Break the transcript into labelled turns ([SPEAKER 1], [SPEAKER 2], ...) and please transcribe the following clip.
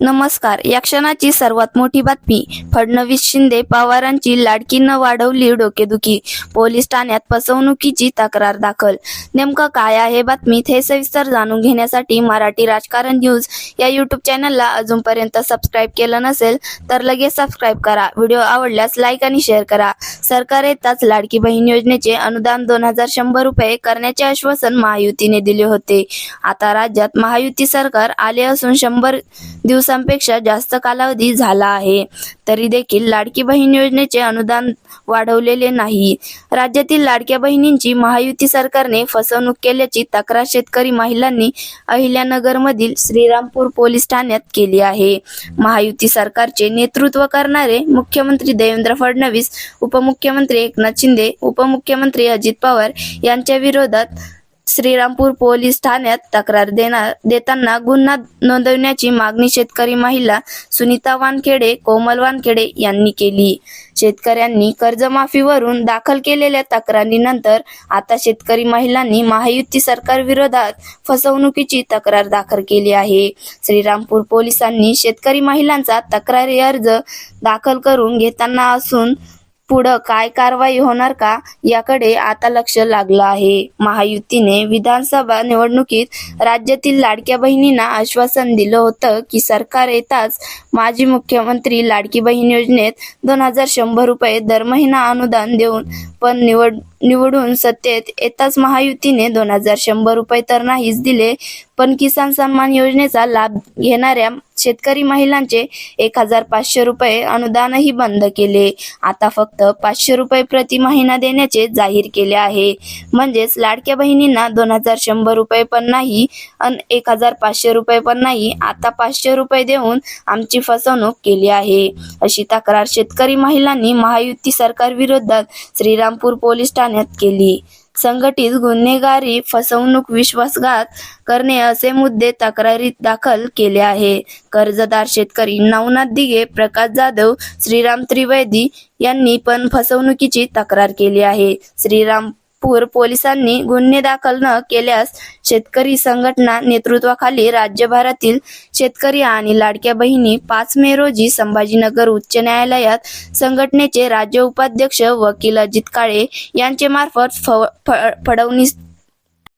[SPEAKER 1] नमस्कार. या क्षणाची सर्वात मोठी बातमी फडणवीस शिंदे पवारांची लाडकी न वाढवली डोकेदुखी. पोलीस ठाण्यात फसवणुकीची तक्रार दाखल. नेमकं काय आहे बातमीत हे सविस्तर जाणून घेण्यासाठी मराठी राजकारण न्यूज या युट्यूब चॅनलला अजूनपर्यंत सबस्क्राईब केलं नसेल तर लगेच सबस्क्राईब करा. व्हिडिओ आवडल्यास लाईक आणि शेअर करा. सरकार येताच लाडकी बहीण योजनेचे अनुदान दोन हजार शंभर रुपये करण्याचे आश्वासन महायुतीने दिले होते. आता राज्यात महायुती सरकार आले असून शंभर दिवस दिवसांपेक्षा जास्त कालावधी झाला आहे. तरी देखील लाडकी बहीण योजनेचे अनुदान वाढवलेले नाही. राज्यातील लाडक्या बहिणींची महायुती सरकारने फसवणूक केल्याची तक्रार शेतकरी महिलांनी अहिल्यानगरमधील श्रीरामपूर पोलीस ठाण्यात केली आहे. महायुती सरकारचे नेतृत्व करणारे मुख्यमंत्री देवेंद्र फडणवीस उपमुख्यमंत्री एकनाथ शिंदे उपमुख्यमंत्री अजित पवार यांच्या विरोधात श्रीरामपूर पोलीस ठाण्यात तक्रार देणार देताना गुन्हा नोंदवण्याची मागणी शेतकरी महिला सुनीता वानखेडे कोमल वानखेडे यांनी केली. शेतकऱ्यांनी कर्जमाफीवरून दाखल केलेल्या तक्रारीनंतर आता शेतकरी महिलांनी महायुती सरकार विरोधात फसवणुकीची तक्रार दाखल केली आहे. श्रीरामपूर पोलिसांनी शेतकरी महिलांचा तक्रारी अर्ज दाखल करून घेताना असून पुढं काय कारवाई होणार का याकडे आता लक्ष लागलं आहे. महायुतीने विधानसभा निवडणुकीत राज्यातील लाडक्या बहिणींना आश्वासन दिलं होतं की सरकार येताच माजी मुख्यमंत्री लाडकी बहीण योजनेत दोन हजार शंभर रुपये दर महिना अनुदान देऊन पण निवड निवडून सत्तेत येताच महायुतीने दोन हजार शंभर रुपये तर नाहीच दिले. पण किसान सन्मान योजनेचा लाभ घेणाऱ्या शेतकरी महिलांचे एक हजार पाचशे रुपये अनुदानही बंद केले. आता फक्त पाचशे रुपये प्रति महिना देण्याचे जाहीर केले आहे. म्हणजेच लाडक्या बहिणींना दोन हजार शंभर रुपये पण नाही अन एक हजार पाचशे रुपये पण नाही आता पाचशे रुपये देऊन आमची फसवणूक केली आहे. अशी तक्रार शेतकरी महिलांनी महायुती सरकार विरोधात श्रीरामपूर पोलीस ठाण्यात केली. संघटित गुन्हेगारी फसवणूक विश्वासघात करणे असे मुद्दे तक्रारीत दाखल केले आहे. कर्जदार शेतकरी नवनाथ दिघे प्रकाश जाधव श्रीराम त्रिवेदी यांनी पण फसवणुकीची तक्रार केली आहे. श्रीराम नागपूर पोलिसांनी गुन्हे दाखल न केल्यास शेतकरी संघटना नेतृत्वाखाली राज्यभरातील शेतकरी आणि लाडक्या बहिणी पाच मे रोजी संभाजीनगर उच्च न्यायालयात संघटनेचे राज्य उपाध्यक्ष वकील अजित काळे यांचे मार्फत फडवणीस फ-